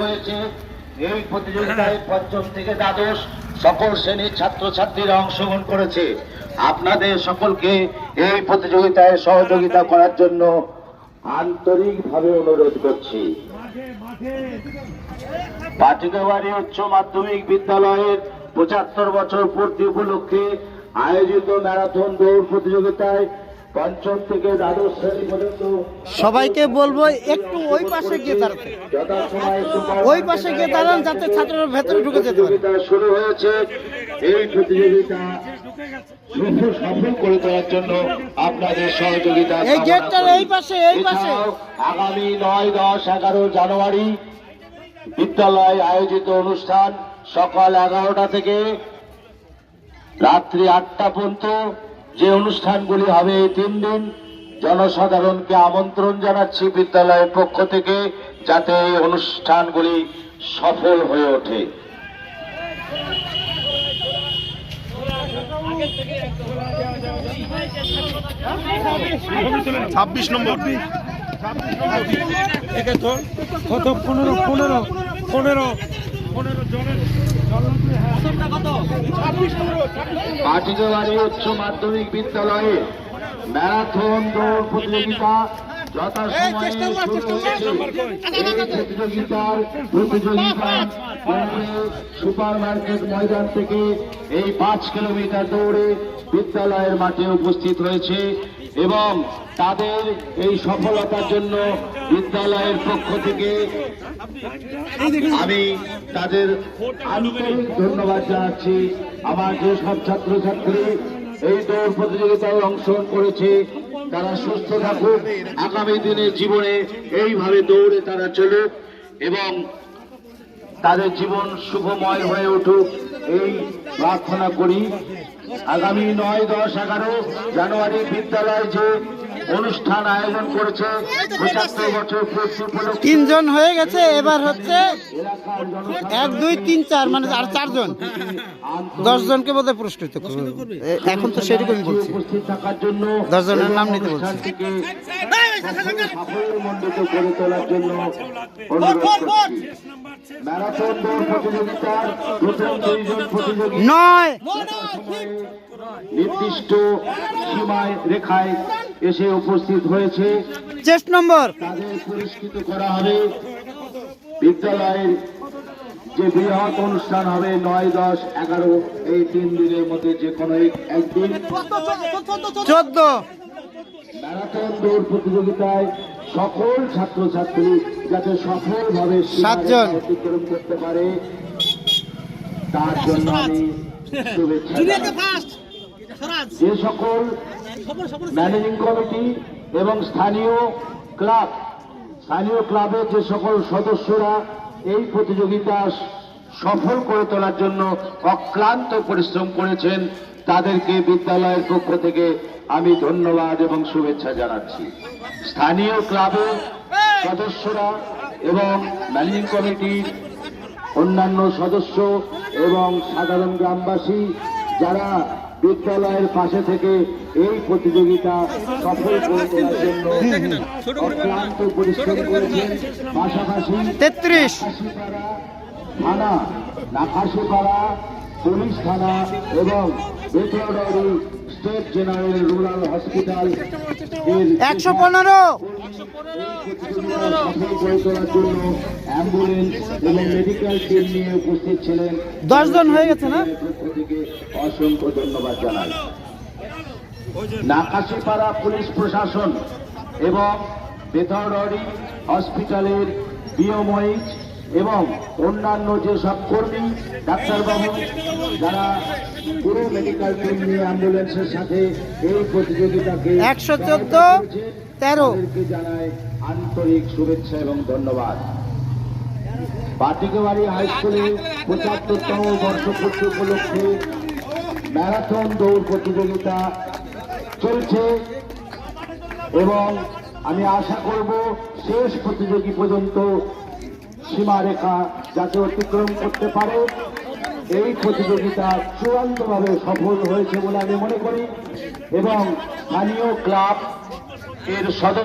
হয়েছে। এই প্রতিযোগিতায় পঞ্চম থেকে দ্বাদশ সকল শ্রেণির ছাত্রছাত্রীরা অংশগ্রহণ করেছে। আপনাদের সকলকে এই প্রতিযোগিতায় সহযোগিতা করার জন্য আন্তরিকভাবে অনুরোধ করছি। পাটিকাবাড়ি উচ্চ মাধ্যমিক বিদ্যালয়ের পঁচাত্তর বছর পূর্তি উপলক্ষে আয়োজিত ম্যারাথন দৌড় প্রতিযোগিতায় পঞ্চম থেকে দ্বাদশ শ্রেণি পর্যন্ত সবাইকে বলব একটু ওই পাশে গিয়ে দাঁড়াতে। ওই পাশে গিয়ে দাঁড়ান যাতে ছাত্ররা ভেতরে ঢুকে যেতে পারে। শুরু হয়েছে। এই প্রতিযোগিতা সফল করে তোলার জন্য আপনাদের সহযোগিতা এই কামনা গেটটার এই পাশে, এই পাশে। আগামী নয় দশ এগারো জানুয়ারি বিদ্যালয় আয়োজিত অনুষ্ঠান সকাল এগারোটা থেকে রাত্রি আটটা পর্যন্ত যে অনুষ্ঠানগুলি হবে এই তিন দিন জনসাধারণকে আমন্ত্রণ জানাচ্ছি বিদ্যালয়ের পক্ষ থেকে যাতে এই অনুষ্ঠানগুলি সফল হয়ে ওঠে। ছাব্বিশ নম্বর। কত? পনেরো পনেরো পনেরো পাটিকাবাড়ি উচ্চ মাধ্যমিক বিদ্যালয়ে ম্যারাথন দৌড় প্রতিযোগিতা প্রতিযোগিতার প্রতিযোগিতা সুপার মার্কেট ময়দান থেকে এই পাঁচ কিলোমিটার দৌড়ে বিদ্যালয়ের মাঠে উপস্থিত হয়েছে এবং তাদের এই সফলতার জন্য বিদ্যালয়ের পক্ষ থেকে আমি তাদের আন্তরিক ধন্যবাদ জানাচ্ছি। আমার যে সব ছাত্রছাত্রী এই দৌড় প্রতিযোগিতায় অংশগ্রহণ করেছে, তারা সুস্থ থাকুক, আগামী দিনে জীবনে এইভাবে দৌড়ে তারা চলুক এবং তাদের জীবন শুভময় হয়ে উঠুক, এই প্রার্থনা করি। আগামী নয় দশ এগারো জানুয়ারি বিদ্যালয় যে অনুষ্ঠান আয়োজন করেছে পঁচাত্তর বছর তিনজন হয়ে গেছে এবার হচ্ছে এক দুই তিন চার মানে আর চারজন। দশজনকে বোধহয় পুরস্কৃত করবে। এখন তো সেরকমই বলছি। উপস্থিত থাকার জন্য দশ নাম নিতে বলছি। সাফল্যমণ্ডিত করে তোলার জন্য অনুরোধ ম্যারাথন দৌড় প্রতিযোগিতার প্রথম দুইজন প্রতিযোগী নয়। নির্দিষ্ট সীমায় রেখায় এসে উপস্থিত হয়েছে। Chest number. তাদের পুরস্কৃত করা হবে বিদ্যালয়ের যে বৃহৎ অনুষ্ঠান হবে নয় দশ এগারো এই তিন দিনের মধ্যে যে কোনো একদিন। চোদ্দ। ম্যারাথন দৌড় প্রতিযোগিতায় সকল ছাত্রছাত্রী যাতে সফলভাবে অতিক্রম করতে পারে তার জন্য আমি শুভেচ্ছা যে সকল ম্যানেজিং কমিটি এবং স্থানীয় ক্লাব স্থানীয় ক্লাবের যে সকল সদস্যরা এই প্রতিযোগিতা সফল করে তোলার জন্য অক্লান্ত পরিশ্রম করেছেন তাদেরকে বিদ্যালয়ের পক্ষ থেকে আমি ধন্যবাদ এবং শুভেচ্ছা জানাচ্ছি। স্থানীয় ক্লাবের সদস্যরা এবং ম্যানেজিং কমিটির অন্যান্য সদস্য এবং সাধারণ গ্রামবাসী যারা বিদ্যালয়ের পাশে থেকে এই প্রতিযোগিতা সফল করে তোলার জন্য অক্লান্ত পরিশ্রম করেছেন। পাশাপাশি তেত্রিশ। থানা নাকাশিপাড়া পুলিশ থানা এবং Betnabari state general rural hospital একশো পনেরো অ্যাম্বুলেন্স এবং মেডিকেল টিম নিয়ে উপস্থিত ছিলেন দশ জন হয়ে গেছে না? অসংখ্য ধন্যবাদ জানাই নাকাশিপাড়া পুলিশ প্রশাসন এবং বেতরডি হসপিটালের বিওমইচ এবং অন্যান্য যেসব কর্মী ডাক্তারবাবু যারা পুরো মেডিকেল টিম নিয়ে অ্যাম্বুলেন্সের সাথে এই প্রতিযোগিতাকে একশো চোদ্দ তেরো। জানায় আন্তরিক শুভেচ্ছা এবং ধন্যবাদ। পাটিকাবাড়ি হাই স্কুলে পঁচাত্তরতম বর্ষপূর্তি উপলক্ষে ম্যারাথন দৌড় প্রতিযোগিতা চলছে এবং আমি আশা করব শেষ প্রতিযোগী পর্যন্ত সীমারেখা যাতে অতিক্রম করতে পারে। এই প্রতিযোগিতা চূড়ান্তভাবে সফল হয়েছে বলে আমি মনে করি। এবং স্থানীয় ক্লাব এর সদস্য